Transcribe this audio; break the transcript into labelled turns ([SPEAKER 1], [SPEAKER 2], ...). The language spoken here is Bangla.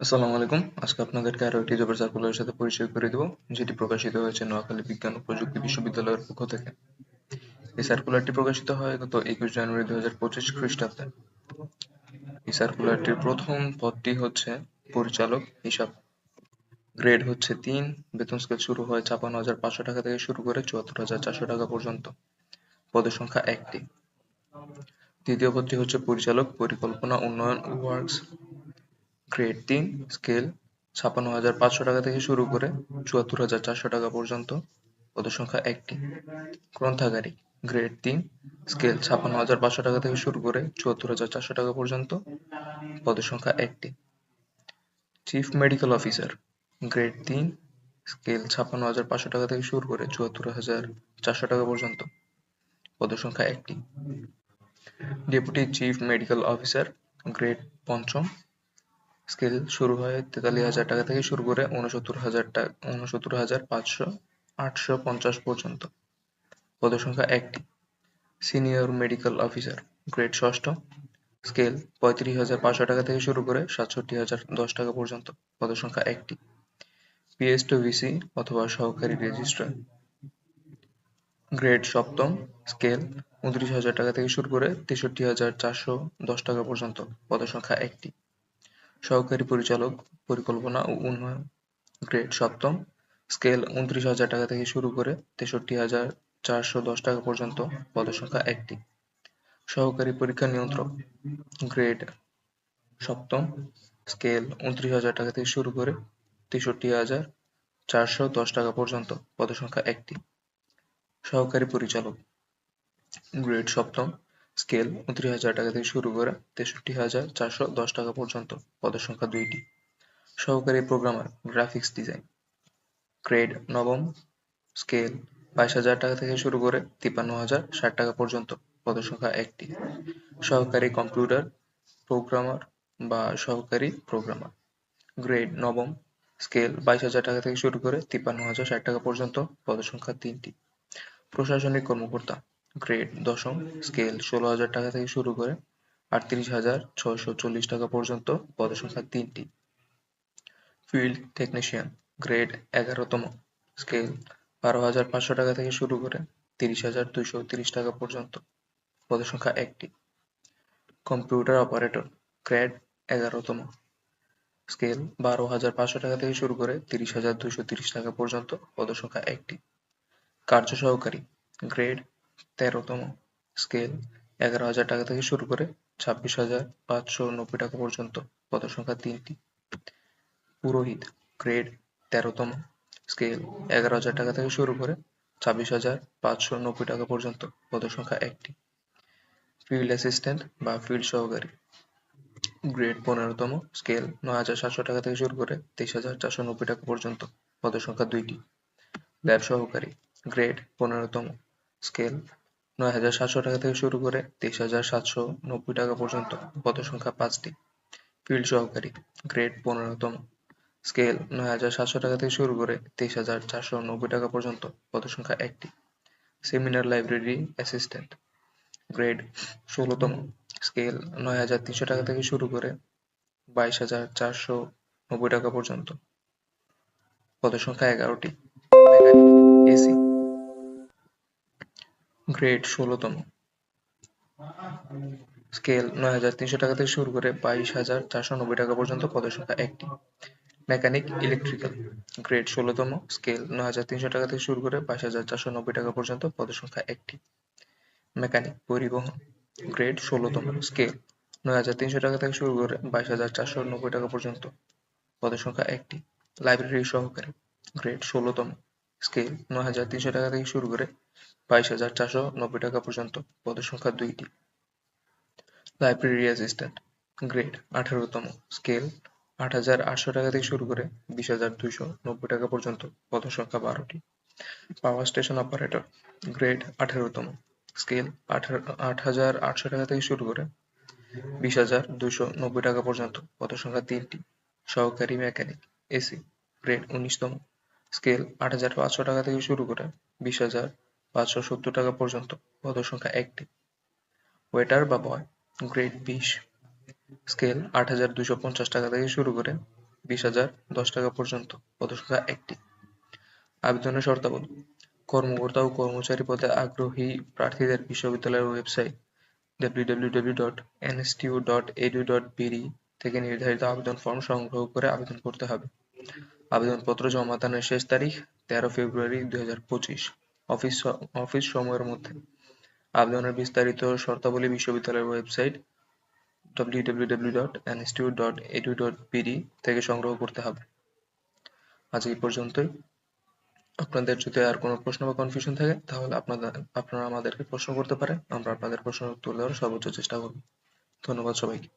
[SPEAKER 1] আসসালামু আলাইকুম। আজকে আপনাদেরকে আরও একটি জবের সার্কুলারের সাথে পরিচয় করে দেব, যেটি প্রকাশিত হয়েছে নোয়াখালী বিজ্ঞান ও প্রযুক্তি বিশ্ববিদ্যালয়ের পক্ষ থেকে। এই সার্কুলারটি প্রকাশিত হয় গত একুশ জানুয়ারি দুই হাজার পঁচিশ খ্রিস্টাব্দে। এই সার্কুলারটির প্রথম পদটি হচ্ছে পরিচালক। হিসাব গ্রেড হচ্ছে তিন। বেতন স্কেল শুরু হয় ছাপান্ন হাজার পাঁচশো টাকা থেকে শুরু করে চুয়াত্তর হাজার চারশো টাকা পর্যন্ত। পদের সংখ্যা একটি। দ্বিতীয় পদটি হচ্ছে পরিচালক, পরিকল্পনা, উন্নয়ন ওয়ার্কস গ্রেড তিন স্কেল ছাপান্ন হাজার পাঁচশো টাকা থেকে শুরু করে চুয়াত্তর হাজার চারশো টাকা পর্যন্ত পদের সংখ্যা একটি। গ্রন্থাগারিক গ্রেড তিন স্কেল ছাপান্ন হাজার পাঁচশো টাকা থেকে শুরু করে চুয়াত্তর হাজার চারশো টাকা পর্যন্ত পদের সংখ্যা একটি। চিফ মেডিকেল অফিসার গ্রেড তিন স্কেল ছাপান্ন হাজার পাঁচশো টাকা থেকে শুরু করে চুয়াত্তর হাজার চারশো টাকা পর্যন্ত পদের সংখ্যা একটি। Deputy chief medical officer grade পঞ্চম স্কেল শুরু হয় তেতাল্লিশ হাজার টাকা থেকে শুরু করে উনসত্তর হাজার টাকা উনসত্তর হাজার পাঁচশো, আটশো পঞ্চাশ পর্যন্ত। পদের সংখ্যা একটি। সিনিয়র মেডিকেল অফিসার, গ্রেড ষষ্ঠ। স্কেল পঁয়ত্রিশ হাজার পাঁচশো টাকা থেকে শুরু করে সাতষট্টি হাজার দশ টাকা পর্যন্ত। পদের সংখ্যা একটি। পিএস টু ভিসি অথবা সহকারী রেজিস্ট্রার। গ্রেড সপ্তম। স্কেল উনত্রিশ হাজার টাকা থেকে শুরু করে তেষট্টি হাজার চারশো দশ টাকা পর্যন্ত। পদের সংখ্যা একটি। সহকারী পরিচালক, পরিকল্পনা ও উন্নয়ন গ্রেড সপ্তম। স্কেল উনত্রিশ হাজার টাকা থেকে শুরু করে তেষট্টি হাজার চারশো দশ টাকা পর্যন্ত পদের সংখ্যা একটি। সহকারী পরীক্ষা নিয়ন্ত্রক, গ্রেড সপ্তম। স্কেল উনত্রিশ হাজার টাকা থেকে শুরু করে তেষট্টি হাজার চারশো দশ টাকা পর্যন্ত পদের সংখ্যা একটি। সহকারী পরিচালক, গ্রেড সপ্তম। স্কেল উনত্রিশ হাজার টাকা থেকে শুরু করে তেষট্টি হাজার চারশো দশ টাকা পর্যন্ত পদের সংখ্যা দুইটি। সহকারী প্রোগ্রামার, গ্রাফিক্স ডিজাইন। গ্রেড নবম, স্কেল বাইশ হাজার টাকা থেকে শুরু করে তিপ্পান্ন হাজার ষাট টাকা পর্যন্ত পদের সংখ্যা একটি। সহকারী কম্পিউটার প্রোগ্রামার বা সহকারী প্রোগ্রামার। গ্রেড নবম, স্কেল বাইশ হাজার টাকা থেকে শুরু করে তিপ্পান্ন হাজার ষাট টাকা পর্যন্ত পদের সংখ্যা তিনটি। প্রশাসনিক কর্মকর্তা গ্রেড দশম স্কেল ষোলো হাজার টাকা থেকে শুরু করে আটত্রিশ হাজার ছয়শো চল্লিশ টাকা পর্যন্ত পদের সংখ্যা তিনটি। ফিল্ড টেকনিশিয়ান গ্রেড এগারোতম স্কেল বারো হাজার পাঁচশো টাকা থেকে শুরু করে তিরিশ হাজার দুইশো তিরিশ টাকা পর্যন্ত পদের সংখ্যা একটি। কম্পিউটার অপারেটর গ্রেড এগারোতম স্কেল বারো হাজার পাঁচশো টাকা থেকে শুরু করে তিরিশ হাজার দুইশো তিরিশ টাকা পর্যন্ত পদের সংখ্যা একটি। কার্য সহকারী গ্রেড তেরোতম স্কেল এগারো হাজার টাকা থেকে শুরু করে ছাব্বিশ হাজার পাঁচশো নব্বই টাকা পর্যন্ত পদের সংখ্যা তিনটি। পুরোহিত গ্রেড তেরোতম স্কেল এগারো হাজার টাকা থেকে শুরু করে ছাব্বিশ হাজার পাঁচশো নব্বই টাকা পর্যন্ত পদের সংখ্যা একটি। ফিল্ড অ্যাসিস্ট্যান্ট বা ফিল্ড সহকারী গ্রেড পনেরোতম স্কেল নয় হাজার সাতশো টাকা থেকে শুরু করে তেইশ হাজার চারশো নব্বই টাকা পর্যন্ত পদের সংখ্যা দুইটি। ল্যাব সহকারী গ্রেড পনেরোতম স্কেল নয় হাজার সাতশো টাকা থেকে শুরু করে তেইশ হাজার সাতশো নব্বই টাকা পর্যন্ত পদের সংখ্যা পাঁচটি। ফিল্ড সহকারী, গ্রেড পনেরোতম। স্কেল, নয় হাজার সাতশো টাকা থেকে শুরু করে তেইশ হাজার চারশো নব্বই টাকা পর্যন্ত পদের সংখ্যা একটি। সেমিনার লাইব্রেরি অ্যাসিস্ট্যান্ট, গ্রেড ষোলোতম। স্কেল, নয় হাজার তিনশো টাকা থেকে শুরু করে বাইশ হাজার চারশো নব্বই টাকা পর্যন্ত পদের সংখ্যা এগারোটি এসি। গ্রেড ষোলোতম। স্কেল নয় হাজার তিনশো টাকা থেকে শুরু করে বাইশ হাজার চারশো নব্বই টাকা পর্যন্ত পদের সংখ্যা একটি। মেকানিক ইলেকট্রিক্যাল গ্রেড ষোলোতম। স্কেল নয় হাজার তিনশো টাকা থেকে শুরু করে বাইশ হাজার চারশো নব্বই টাকা পর্যন্ত পদের সংখ্যা একটি। মেকানিক পরিবহন গ্রেড ষোলোতম। স্কেল নয় হাজার তিনশো টাকা থেকে শুরু করে বাইশ হাজার চারশো নব্বই টাকা পর্যন্ত পদের সংখ্যা একটি। লাইব্রেরি সহকারী গ্রেড ষোলোতম। স্কেল নয় হাজার তিনশো টাকা থেকে শুরু করে বাইশ হাজার চারশো নব্বই টাকা পর্যন্ত পদের সংখ্যা দুইটি। লাইব্রেরি অ্যাসিস্ট্যান্ট গ্রেড আঠারোতম স্কেল আট হাজার আটশো টাকা থেকে শুরু করে বিশ হাজার দুইশো নব্বই টাকা পর্যন্ত পদের সংখ্যা বারোটি। পাওয়ার স্টেশন অপারেটর গ্রেড আঠারোতম স্কেল আট হাজার আটশো টাকা থেকে শুরু করে বিশ হাজার দুইশো নব্বই টাকা পর্যন্ত পদের সংখ্যা তিনটি। সহকারী মেকানিক এসি গ্রেড উনিশতম স্কেল আট হাজার পাঁচশো টাকা থেকে শুরু করে বিশ হাজার পাঁচশো সত্তর টাকা পর্যন্ত পদের সংখ্যা একটি। ওয়েটার বা বয় গ্রেড বিশ। স্কেল আট হাজার দুশো পঞ্চাশ টাকা থেকে শুরু করে বিশ হাজার দশ টাকা পর্যন্ত পদসংখ্যা একটি। আবেদনের শর্তাবলী। কর্মকর্তা ও কর্মচারী পদে আগ্রহী প্রার্থীদের বিশ্ববিদ্যালয়ের ওয়েবসাইট www.nstu.edu.bd থেকে নির্ধারিত আবেদন ফর্ম সংগ্রহ করে আবেদন করতে হবে। আবেদনপত্র জমা দানের শেষ তারিখ তেরো ফেব্রুয়ারি দুই হাজার পঁচিশ। অফিস অফিস সময়ের মধ্যে। আবেদনের বিস্তারিত শর্তাবলী বিশ্ববিদ্যালয়ের ওয়েবসাইট www.institute.edu.bd থেকে সংগ্রহ করতে হবে। আজ এই পর্যন্তই। আপনাদের যদি আর কোনো প্রশ্ন বা কনফিউশন থাকে, তাহলে আপনাদের, আপনারা আমাদেরকে প্রশ্ন করতে পারেন। আমরা আপনাদের প্রশ্নের উত্তর দেওয়ার সর্বোচ্চ চেষ্টা করব। ধন্যবাদ সবাইকে।